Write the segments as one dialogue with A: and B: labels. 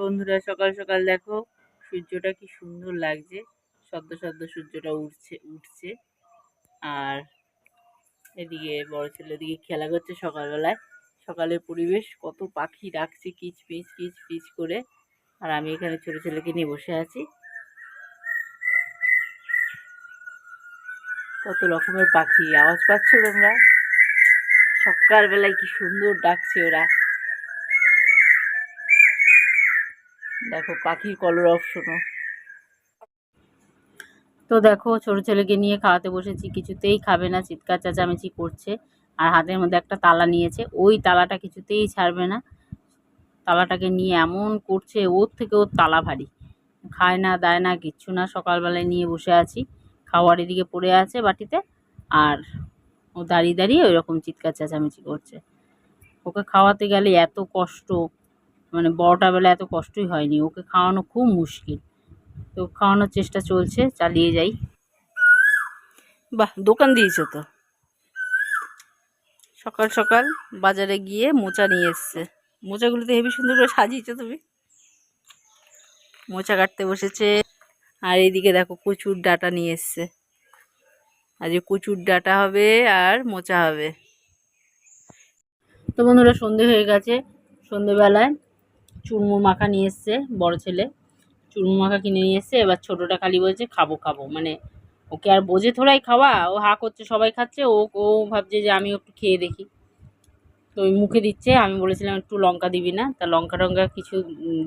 A: বন্ধুরা সকাল সকাল দেখো, সূর্যটা কি সুন্দর লাগছে। সদ্য সদ্য সূর্যটা উঠছে উঠছে। আর এদিকে বড় ছেলে এদিকে খেলা করছে সকালবেলায়। সকালের পরিবেশ, কত পাখি ডাকছে কিচ পিচ কিচ পিচ করে। আর আমি এখানে ছোট ছেলেকে নিয়ে বসে আছি। কত রকমের পাখি, আওয়াজ পাচ্ছ তোমরা? সকালবেলায় কি সুন্দর ডাকছে ওরা। দেখো, পাখির কলরব শোনো। তো দেখো, ছোট ছেলেকে নিয়ে খাওয়াতে বসেছি, কিছুতেই খাবে না, চিৎকার চেঁচামেচি করছে। আর হাতের মধ্যে একটা তালা নিয়েছে, ওই তালাটা কিছুতেই ছাড়বে না। তালাটাকে নিয়ে এমন করছে, ওর থেকে ওর তালা ভারী। খায় না, দায় না, কিচ্ছু না, সকালবেলায় নিয়ে বসে আছি। খাওয়ার এদিকে পড়ে আছে বাটিতে, আর ও দাঁড়িয়ে দাঁড়িয়ে ওই রকম চিৎকার চেঁচামেচি করছে। ওকে খাওয়াতে গেলে এত কষ্ট মানে বড়টা বেলা এত কষ্টই হয়নি। ওকে খাওয়ানো খুব মুশকিল। তো খাওয়ানোর চেষ্টা চলছে চালিয়ে যাই। বাহ দোকান দিয়েছ তো? সকাল সকাল বাজারে গিয়ে মোচা নিয়ে এসছে। মোচাগুলোতে হেবি সুন্দর করে সাজিয়েছো তুমি। মোচা কাটতে বসেছে। আর এইদিকে দেখো কচুর ডাটা নিয়ে এসছে। আজ কচুর ডাটা হবে আর মোচা হবে। তো বন্ধুরা সন্ধে হয়ে গেছে। সন্ধেবেলায় চুরমো মাখা নিয়ে এসছে, বড় ছেলে। চুরমো মাখা কিনে নিয়ে এসছে, এবার ছোটোটা খালি বলছে, খাব খাব। মানে ওকে আর বোঝে থোড়াই খাওয়া, ও হা করছে, সবাই খাচ্ছে, ও ও ভাবছে যে আমি একটু খেয়ে দেখি। তো ওই মুখে দিচ্ছে, আমি বলেছিলাম, একটু লঙ্কা দিবি না? তা লঙ্কা টঙ্কা কিছু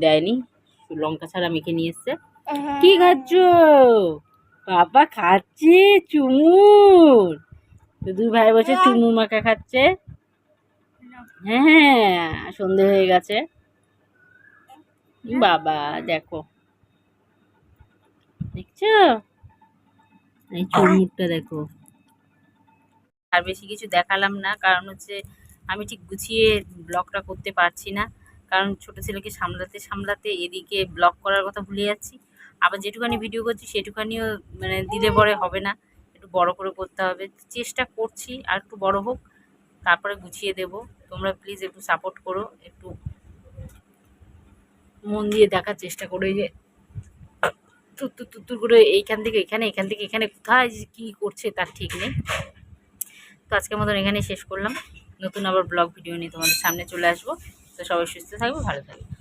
A: দেয়নি, লঙ্কা ছাড়া মেখে নিয়ে এসছে। কি খাচ্ছ? বাবা খাচ্ছে চুমুর তো দুই ভাই বসে চুমুর মাখা খাচ্ছে। হ্যাঁ সন্ধে হয়ে গেছে। বাবা দেখো। দেখছ? এই চুরমুরটা দেখো। আর বেশি কিছু দেখালাম না কারণ হচ্ছে আমি ঠিক গুছিয়ে ব্লগটা করতে পারছি না। কারণ ছোট ছেলেকে সামলাতে সামলাতে এদিকে ব্লগ করার কথা ভুলে যাচ্ছি। আবার যেটুখানি ভিডিও করছি সেটুখানিও মানে দিলে পরে হবে না। একটু বড় করে করতে হবে। চেষ্টা করছি আর একটু বড় হোক তারপরে গুছিয়ে দেব। তোমরা প্লিজ একটু সাপোর্ট করো একটু মন দিয়ে দেখার চেষ্টা করে যে তুত্তুর তুত্তুর করে এইখান থেকে এখানে, এখান থেকে এখানে কোথায় কি করছে তার ঠিক নেই। তো আজকের মতন এখানে শেষ করলাম। নতুন আবার ব্লগ ভিডিও নিয়ে তোমাদের সামনে চলে আসব। তো সবাই সুস্থ থাকব, ভালো থাকবে।